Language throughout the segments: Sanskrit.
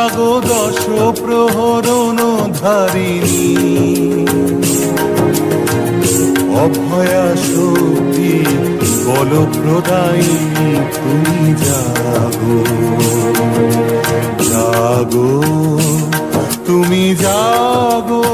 জগদশ প্রহরণ ধারিণী। অভয়া শক্তি বল প্রদায়ী তুমি জাগো। জাগো তুমি জাগো।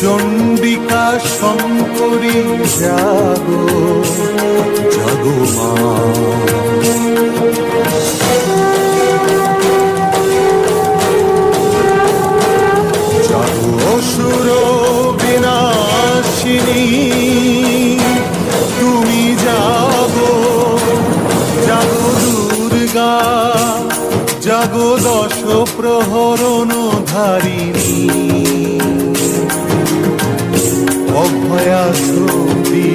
চণ্ডিকা শঙ্করী, জাগো জাগো মা। জাগো অসুর বিনাশিনী, তুমি জাগো জাগো দুর্গা, জাগো দশ প্রহরণ ধারিণী। সুবি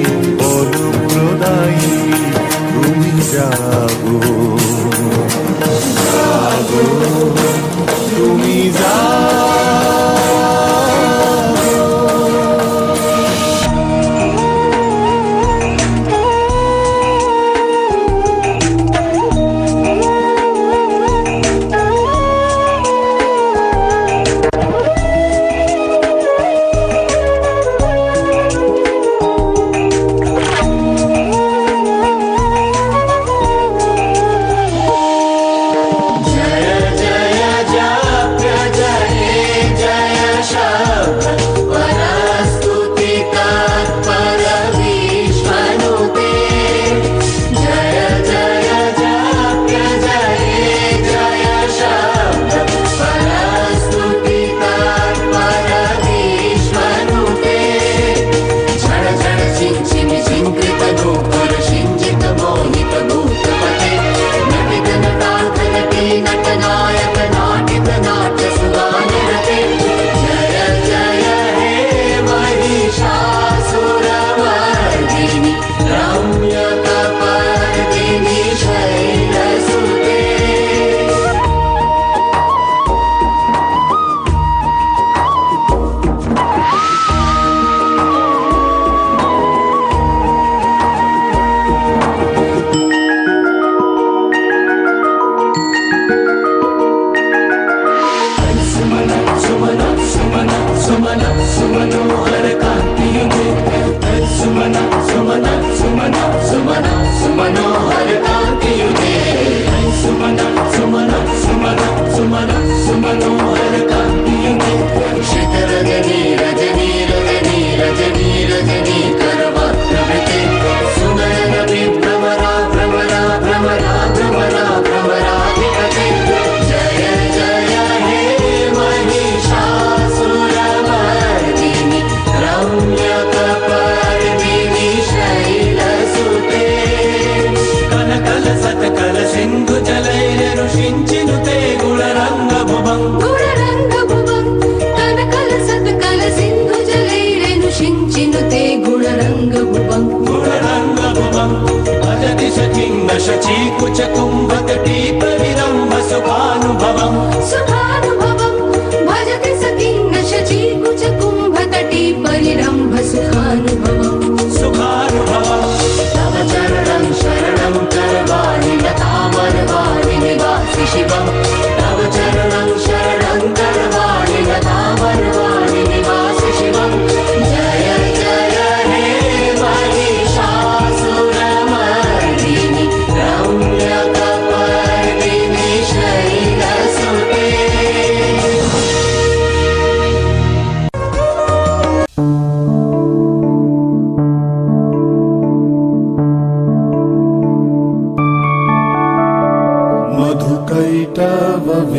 অনুপ্রদায়ী তুমি যাব যাব তুমি যাও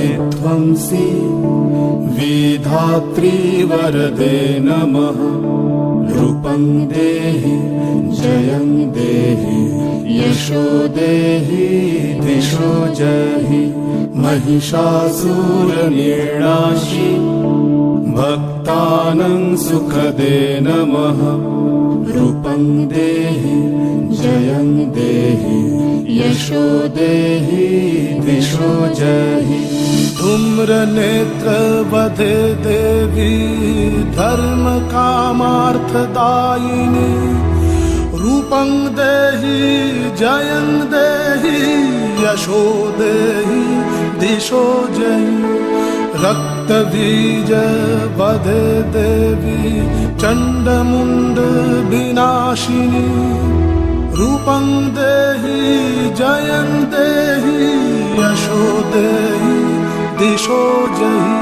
विध्वंसी विधात्री वरदे नमः। रूपं देहि जयं देहि यशो देहि दिशो जहि। महिषासुरनिर्णाशि भक्तानं सुखदे नमः रूपं देहि जयं देहि यशो देहि दिशो जहि। धूम्र नेत्र वधे देवी धर्म कामार्थदायिनी रूपं देहि जयं देहि यशो देहि दिशो जहि। रक्तबीज वधे देवी चण्डमुण्ड विनाशिनी रूपं देहि जयं देहि यशो देहि दिशो जहि।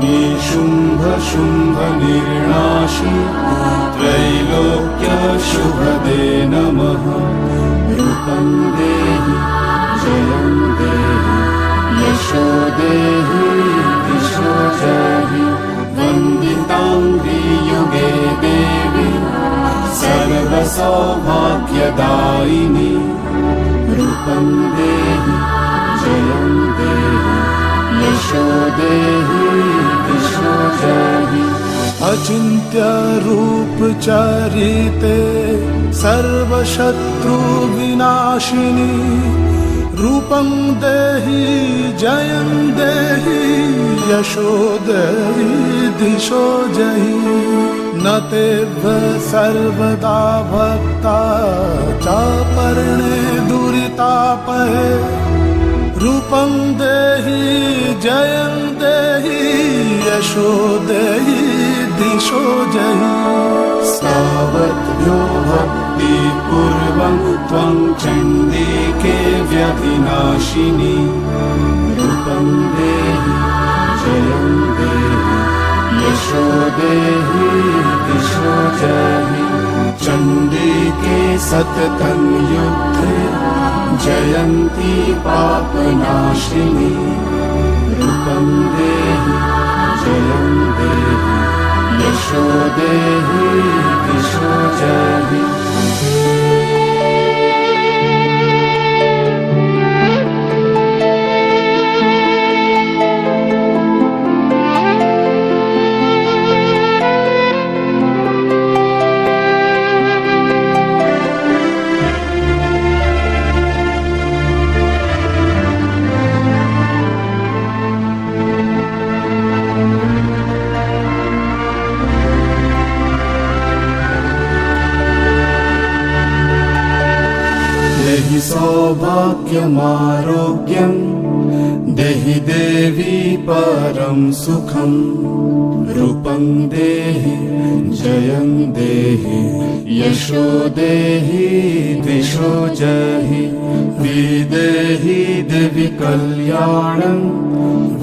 निशुम्भ शुम्भ निर्णाशि त्रैलोक्य शुभदे नमः। रूपं देहि जयं देहि यशो देहि दिशो जहि। वन्दिताङ्घ्रियुगे भाग्यदायिनि रूपं देहि जयं देहि यशो देहि निशो देहि अचिन्त्यरूपचरिते सर्वशत्रुविनाशिनि रूपं देहि जयं देहि यशो देहि दिशो जहि। न तेभ्य सर्वदा भक्ता चापर्णे दुरितापहे रूपं देहि जयं देहि यशो देहि दिशो जहि। सावद्भ्यो भक्ति पूर्वं त्वं चण्डिके व्यधिनाशिनि रूपं देहि जयं देहि यशो देहि दिशो जहि। चण्डिके सततं युद्धे जयन्ती पापनाशिनि। रूपं देहि जयं देहि यशो देहि दिशो जहि देहि सौभाग्यमारोग्यम्। देहि देवी परं सुखम्। रूपं देहि जयं देहि यशो देहि दिशो जहि। विदेहि देवि कल्याणम्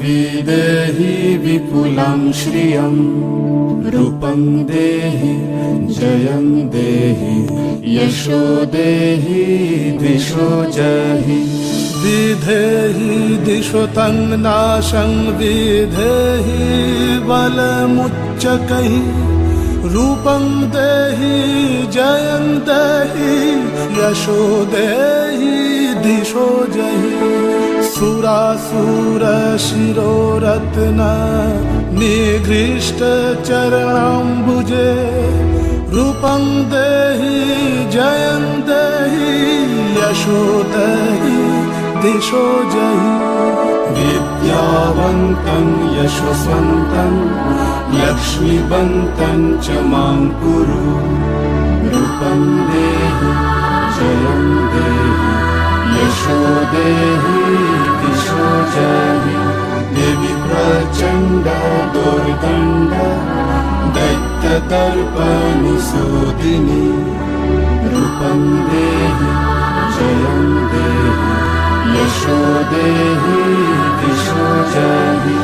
विदेहि विपुलं श्रियम् रूपं देहि जयं देहि यशो देहि दिशो जहि। विधेहि दिशो तन्नाशं विधेहि बलमुच्चकैः रूपं देहि जयं देहि यशो देहि दिशो जहि। सुरासुरशिरोरत्न निघृष्टचरणाम्बुजे। रूपं देहि जयं देहि यशो देहि दिशो जहि। विद्यावन्तं यशस्वन्तं लक्ष्मीवन्तं च मां कुरु। रूपं देहि जयं देहि यशो देहि दिशो जहि देवि प्रचण्ड दुर्दण्ड दैत्यदर्पनिशोदिनी रूपं देहि जयं देहि यशो देहि दिशो जहि